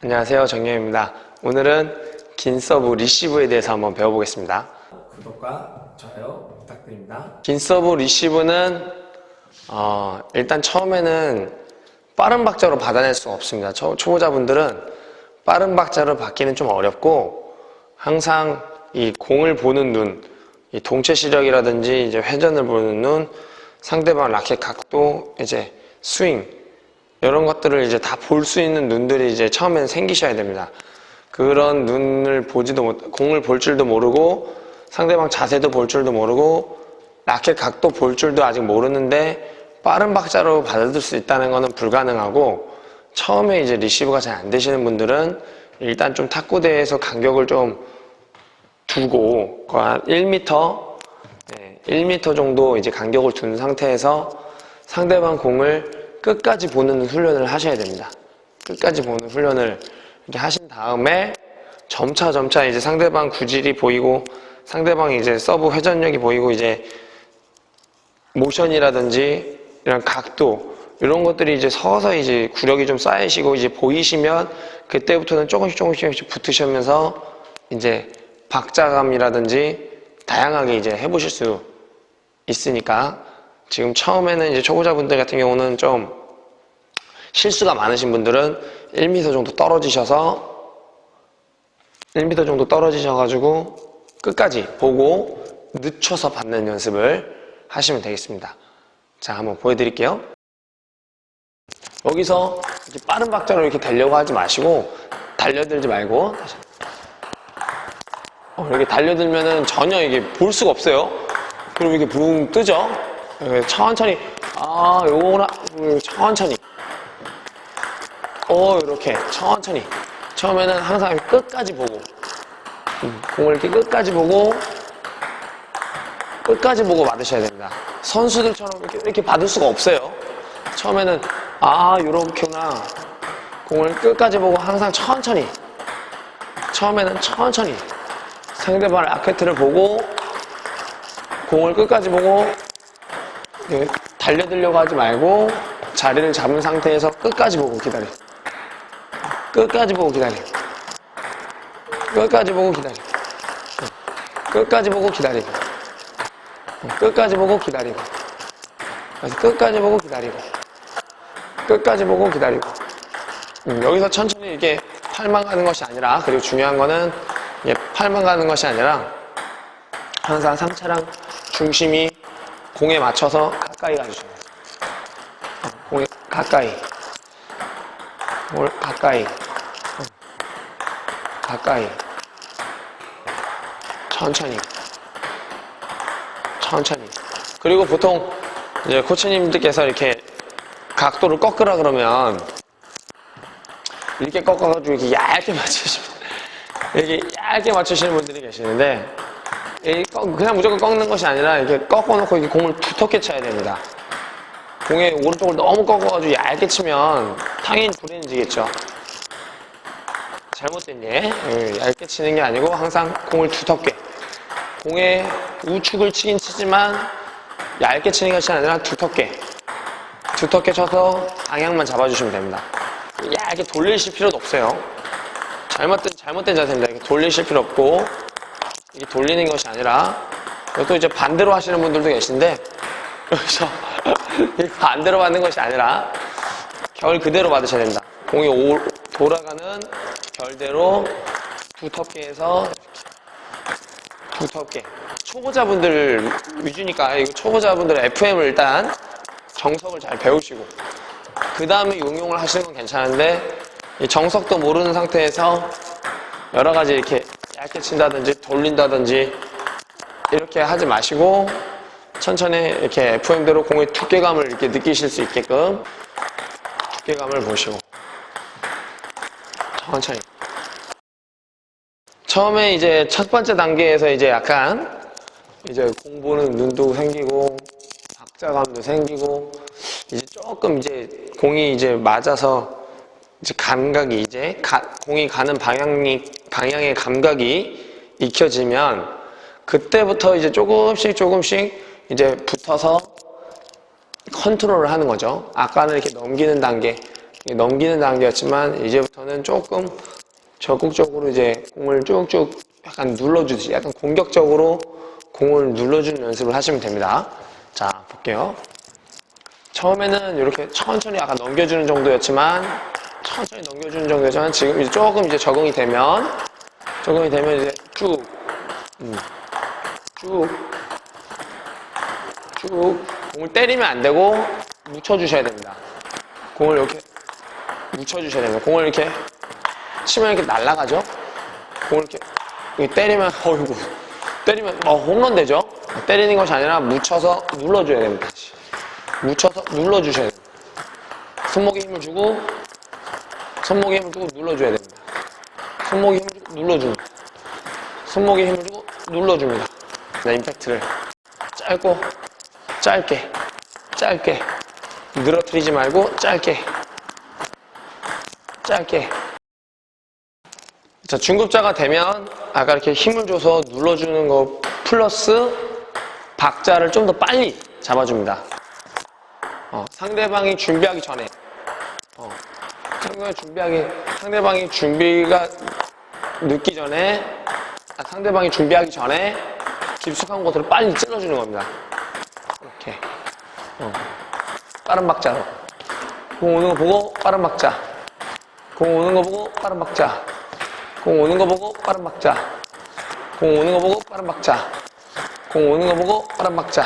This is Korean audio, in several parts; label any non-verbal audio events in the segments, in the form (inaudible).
안녕하세요. 정영입니다. 오늘은 긴 서브 리시브에 대해서 한번 배워보겠습니다. 구독과 좋아요 부탁드립니다. 긴 서브 리시브는 어, 일단 처음에는 빠른 박자로 받아낼 수가 없습니다. 초, 초보자분들은 빠른 박자로 받기는 좀 어렵고 항상 이 공을 보는 눈, 이 동체 시력이라든지 이제 회전을 보는 눈, 상대방 라켓 각도, 이제 스윙 이런 것들을 이제 다 볼 수 있는 눈들이 이제 처음에는 생기셔야 됩니다. 그런 눈을 보지도 못, 공을 볼 줄도 모르고 상대방 자세도 볼 줄도 모르고 라켓 각도 볼 줄도 아직 모르는데 빠른 박자로 받아들 수 있다는 것은 불가능하고 처음에 이제 리시브가 잘 안 되시는 분들은 일단 좀 탁구대에서 간격을 좀 두고 그한 1m, 네, 1m 정도 이제 간격을 둔 상태에서 상대방 공을 끝까지 보는 훈련을 하셔야 됩니다. 끝까지 보는 훈련을 이렇게 하신 다음에 점차 점차 이제 상대방 구질이 보이고 상대방 이제 서브 회전력이 보이고 이제 모션이라든지 이런 각도 이런 것들이 이제 서서히 이제 구력이 좀 쌓이시고 이제 보이시면 그때부터는 조금씩 조금씩 붙으시면서 이제 박자감이라든지 다양하게 이제 해보실 수 있으니까 지금 처음에는 이제 초보자분들 같은 경우는 좀 실수가 많으신 분들은 1m 정도 떨어지셔서 1m 정도 떨어지셔가지고 끝까지 보고 늦춰서 받는 연습을 하시면 되겠습니다. 자, 한번 보여드릴게요. 여기서 이렇게 빠른 박자로 이렇게 되려고 하지 마시고 달려들지 말고. 어, 이렇게 달려들면은 전혀 이게 볼 수가 없어요. 그럼 이게 붕 뜨죠? 이렇게 천천히. 아 요거나 음, 천천히. 어 이렇게 천천히. 처음에는 항상 끝까지 보고. 음, 공을 이렇게 끝까지 보고 끝까지 보고 받으셔야 됩니다. 선수들처럼 이렇게, 이렇게 받을 수가 없어요. 처음에는 아 요렇게구나. 공을 끝까지 보고 항상 천천히. 처음에는 천천히. 상대방 라켓을 보고 공을 끝까지 보고 예, 달려들려고 하지 말고 자리를 잡은 상태에서 끝까지 보고 기다려. 끝까지 보고 기다려. 끝까지 보고 기다려. 끝까지 보고 기다리고. 끝까지 보고 기다리고. 끝까지 보고 기다리고. 끝까지 보고 기다리고. 음, 여기서 천천히 이렇게 팔만 가는 것이 아니라 그리고 중요한 거는 이게 팔만 가는 것이 아니라 항상 상체랑 중심이 공에 맞춰서 가까이 가주셔야 돼요. 어, 공에 가까이. 공을 가까이. 어, 가까이. 천천히. 천천히. 그리고 보통 이제 코치님들께서 이렇게 각도를 꺾으라 그러면 이렇게 꺾어가지고 이렇게 얇게 (laughs) 맞추시면 이렇게 얇게 맞추시는 분들이 계시는데 그냥 무조건 꺾는 것이 아니라 이렇게 꺾어놓고 이렇게 공을 두텁게 쳐야 됩니다. 공의 오른쪽을 너무 꺾어가지고 얇게 치면 당연히 불행해지겠죠. 잘못된 예, 예, 얇게 치는 게 아니고 항상 공을 두텁게 공의 우측을 치긴 치지만 얇게 치는 것이 아니라 두텁게 두텁게 쳐서 방향만 잡아주시면 됩니다. 얇게 돌리실 필요도 없어요. 잘못된 잘못된 자세입니다. 이렇게 돌리실 필요 없고 이게 돌리는 것이 아니라 또 이제 반대로 하시는 분들도 계신데 여기서 (laughs) 이 반대로 받는 것이 아니라 결 그대로 받으셔야 됩니다. 공이 오- 돌아가는 결대로 두텁게 해서 두텁게 초보자분들 위주니까 이거 초보자분들 FM을 일단 정석을 잘 배우시고 그 다음에 응용을 하시는 건 괜찮은데 이 정석도 모르는 상태에서 여러 가지 이렇게 얇게 친다든지 돌린다든지 이렇게 하지 마시고 천천히 이렇게 FM대로 공의 두께감을 이렇게 느끼실 수 있게끔 두께감을 보시고 천천히. 처음에 이제 첫 번째 단계에서 이제 약간 이제 공보는 눈도 생기고 박자감도 생기고 이제 조금 이제 공이 이제 맞아서 이제 감각이 이제 가- 공이 가는 방향이 방향의 감각이 익혀지면 그때부터 이제 조금씩 조금씩 이제 붙어서 컨트롤을 하는 거죠. 아까는 이렇게 넘기는 단계, 넘기는 단계였지만 이제부터는 조금 적극적으로 이제 공을 쭉쭉 약간 눌러주듯이 약간 공격적으로 공을 눌러주는 연습을 하시면 됩니다. 자, 볼게요. 처음에는 이렇게 천천히 약간 넘겨주는 정도였지만 천천히 넘겨주는 정도였지만 지금 이제 조금 이제 적응이 되면 적응이 되면 이제 쭉, 음, 쭉, 쭉 공을 때리면 안 되고 묻혀주셔야 됩니다. 공을 이렇게 묻혀주셔야 됩니다. 공을 이렇게 치면 이렇게 날아가죠? 공을 이렇게, 이렇게 때리면, (laughs) 어이구, 때리면, 어, 홈런 되죠? 때리는 것이 아니라 묻혀서 눌러줘야 됩니다. 다시. 묻혀서 눌러주셔야 됩니다. 손목에 힘을 주고, 손목에 힘을 주고 눌러줘야 됩니다. 손목에 힘을 주고 눌러줍니다. 손목에 힘을 주고 눌러줍니다. 네, 임팩트를 짧고, 짧게, 짧게, 늘어뜨리지 말고 짧게, 짧게. 자, 중급자가 되면 아까 이렇게 힘을 줘서 눌러주는 거 플러스 박자를 좀 더 빨리 잡아줍니다. 어, 상대방이 준비하기 전에 어, 상대방이 준비하기 상대방이 준비가 늦기 전에 아, 상대방이 준비하기 전에 깊숙한 곳으로 빨리 찔러주는 겁니다. 이렇게. 어, 빠른 박자로 공 오는 거 보고 빠른 박자. 공 오는 거 보고 빠른 박자. 공 오는 거 보고 빠른 박자. 공 오는 거 보고 빠른 박자. 공 오는 거 보고 빠른 박자.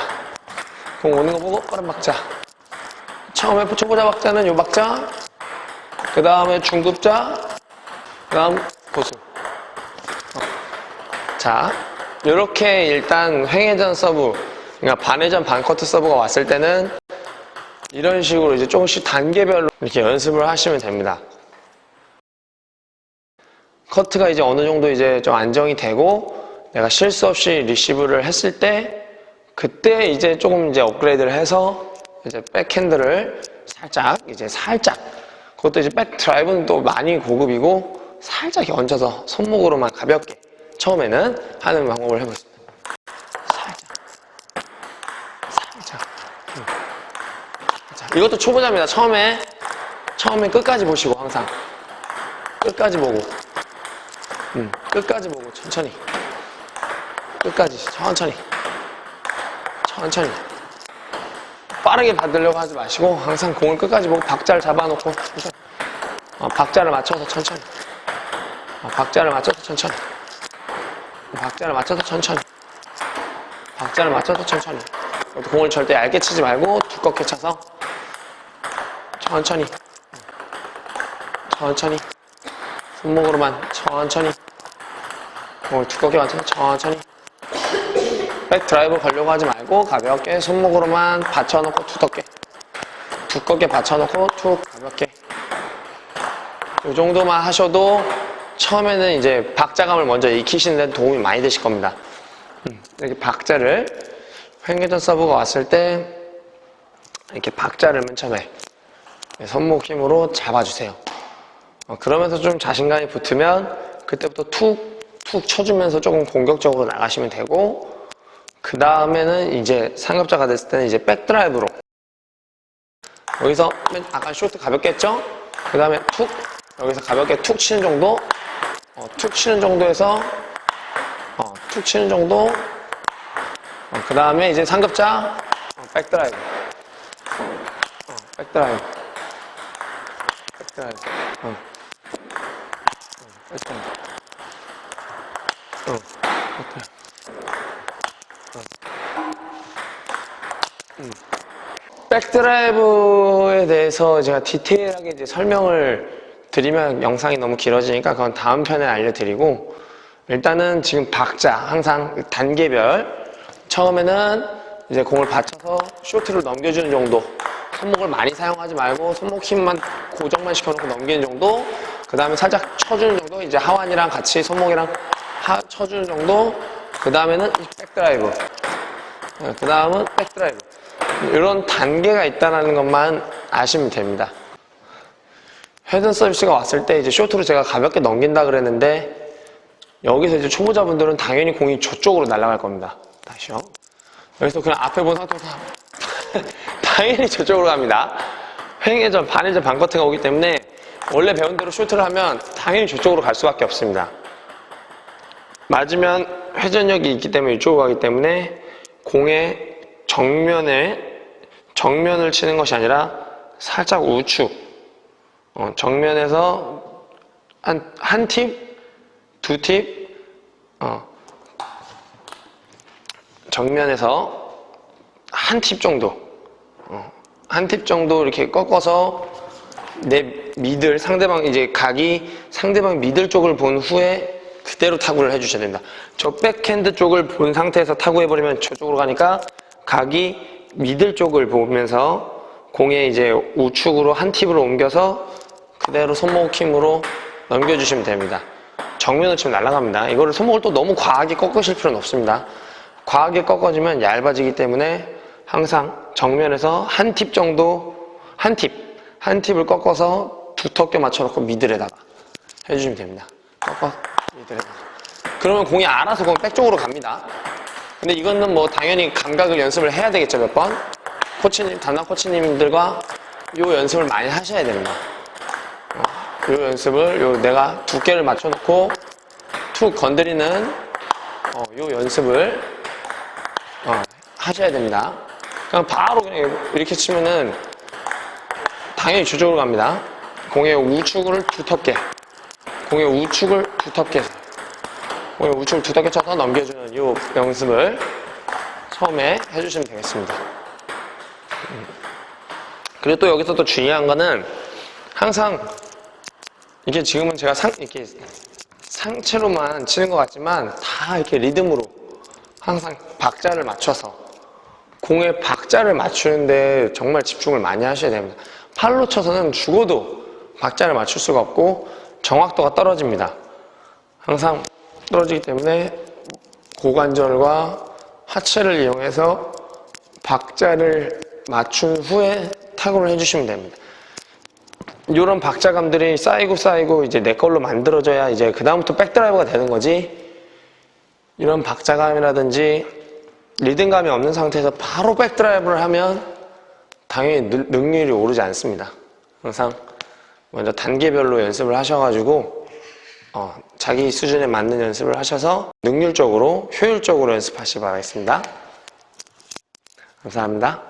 공 오는 거 보고 빠른 박자. 처음에 초보자 박자는 요 박자. 그 다음에 중급자. 그 다음. 자 이렇게 일단 횡회전 서브 그러니까 반회전 반커트 서브가 왔을 때는 이런 식으로 이제 조금씩 단계별로 이렇게 연습을 하시면 됩니다. 커트가 이제 어느 정도 이제 좀 안정이 되고 내가 실수 없이 리시브를 했을 때 그때 이제 조금 이제 업그레이드를 해서 이제 백핸드를 살짝 이제 살짝 그것도 이제 백 드라이브는 또 많이 고급이고 살짝 얹어서 손목으로만 가볍게 처음에는 하는 방법을 해보겠습니다. 살짝 살짝. 음. 자, 이것도 초보자입니다. 처음에 처음에 끝까지 보시고 항상. 끝까지 보고. 음, 끝까지 보고 천천히. 끝까지 천천히. 천천히. 빠르게 받으려고 하지 마시고 항상 공을 끝까지 보고 박자를 잡아놓고 천천히 어, 박자를 맞춰서 천천히. 어, 박자를 맞춰서 천천히 박자를 맞춰서 천천히. 박자를 맞춰서 천천히. 공을 절대 얇게 치지 말고 두껍게 쳐서 천천히. 천천히. 손목으로만 천천히. 공을 두껍게 맞춰서 천천히. 백 드라이브 걸려고 하지 말고 가볍게 손목으로만 받쳐놓고 두껍게. 두껍게 받쳐놓고 툭 가볍게. 이 정도만 하셔도 처음에는 이제 박자감을 먼저 익히시는 데 도움이 많이 되실 겁니다. 음, 이렇게 박자를 횡회전 서브가 왔을 때 이렇게 박자를 맨 처음에 손목 힘으로 잡아주세요. 어, 그러면서 좀 자신감이 붙으면 그때부터 툭, 툭 쳐주면서 조금 공격적으로 나가시면 되고 그 다음에는 이제 상급자가 됐을 때는 이제 백드라이브로. 여기서 맨 아까 쇼트 가볍게 했죠? 그 다음에 툭 여기서 가볍게 툭 치는 정도 어, 툭 치는 정도에서 어, 툭 치는 정도. 그 다음에 이제 상급자 어, 백드라이브. 어, 백드라이브. 백드라이브. 어. 어, 백드라이브. 어, 백드라이브 백드라이브에 대해서 제가 디테일하게 이제 설명을 드리면 영상이 너무 길어지니까 그건 다음 편에 알려드리고 일단은 지금 박자 항상 단계별. 처음에는 이제 공을 받쳐서 쇼트를 넘겨주는 정도. 손목을 많이 사용하지 말고 손목 힘만 고정만 시켜놓고 넘기는 정도. 그 다음에 살짝 쳐주는 정도. 이제 하완이랑 같이 손목이랑 하, 쳐주는 정도. 그 다음에는 백드라이브. 그 다음은 백드라이브. 이런 단계가 있다는 것만 아시면 됩니다. 회전 서비스가 왔을 때 이제 쇼트로 제가 가볍게 넘긴다 그랬는데 여기서 이제 초보자분들은 당연히 공이 저쪽으로 날아갈 겁니다. 다시요. 여기서 그냥 앞에 본 상태에서 (laughs) 당연히 저쪽으로 갑니다. 횡회전, 반회전, 반커트가 오기 때문에 원래 배운 대로 슈트를 하면 당연히 저쪽으로 갈 수밖에 없습니다. 맞으면 회전력이 있기 때문에 이쪽으로 가기 때문에 공의 정면에 정면을 치는 것이 아니라 살짝 우측 어, 정면에서 한, 한 팁, 두 팁, 어, 정면에서 한 팁 정도, 어, 한 팁 정도 이렇게 꺾어서 내 미들, 상대방, 이제 각이 상대방 미들 쪽을 본 후에 그대로 타구를 해주셔야 됩니다. 저 백핸드 쪽을 본 상태에서 타구해버리면 저쪽으로 가니까 각이 미들 쪽을 보면서 공에 이제 우측으로 한 팁으로 옮겨서 그대로 손목 힘으로 넘겨주시면 됩니다. 정면으로 치면 날아갑니다. 이거를 손목을 또 너무 과하게 꺾으실 필요는 없습니다. 과하게 꺾어지면 얇아지기 때문에 항상 정면에서 한 팁 정도, 한 팁, 한 팁을 꺾어서 두텁게 맞춰놓고 미들에다가 해주시면 됩니다. 꺾어, 미들에다가. 그러면 공이 알아서 공 백쪽으로 갑니다. 근데 이거는 뭐 당연히 감각을 연습을 해야 되겠죠, 몇 번? 코치님, 담당 코치님들과 요 연습을 많이 하셔야 됩니다. 요 연습을 요 내가 두께를 맞춰놓고 툭 건드리는 어, 요 연습을 어, 하셔야 됩니다. 그냥 바로 그냥 이렇게 치면은 당연히 저쪽으로 갑니다. 공의 우측을 두텁게 공의 우측을 두텁게 공의 우측을 두텁게 쳐서 넘겨주는 요 연습을 처음에 해주시면 되겠습니다. 음. 그리고 또 여기서 또 중요한 거는 항상 이게 지금은 제가 상, 이렇게 상체로만 치는 것 같지만 다 이렇게 리듬으로 항상 박자를 맞춰서 공의 박자를 맞추는데 정말 집중을 많이 하셔야 됩니다. 팔로 쳐서는 죽어도 박자를 맞출 수가 없고 정확도가 떨어집니다. 항상 떨어지기 때문에 고관절과 하체를 이용해서 박자를 맞춘 후에 타구를 해주시면 됩니다. 이런 박자감들이 쌓이고 쌓이고 이제 내 걸로 만들어져야 이제 그다음부터 백드라이브가 되는 거지. 이런 박자감이라든지 리듬감이 없는 상태에서 바로 백드라이브를 하면 당연히 능- 능률이 오르지 않습니다. 항상 먼저 단계별로 연습을 하셔가지고 어, 자기 수준에 맞는 연습을 하셔서 능률적으로 효율적으로 연습하시기 바라겠습니다. 감사합니다.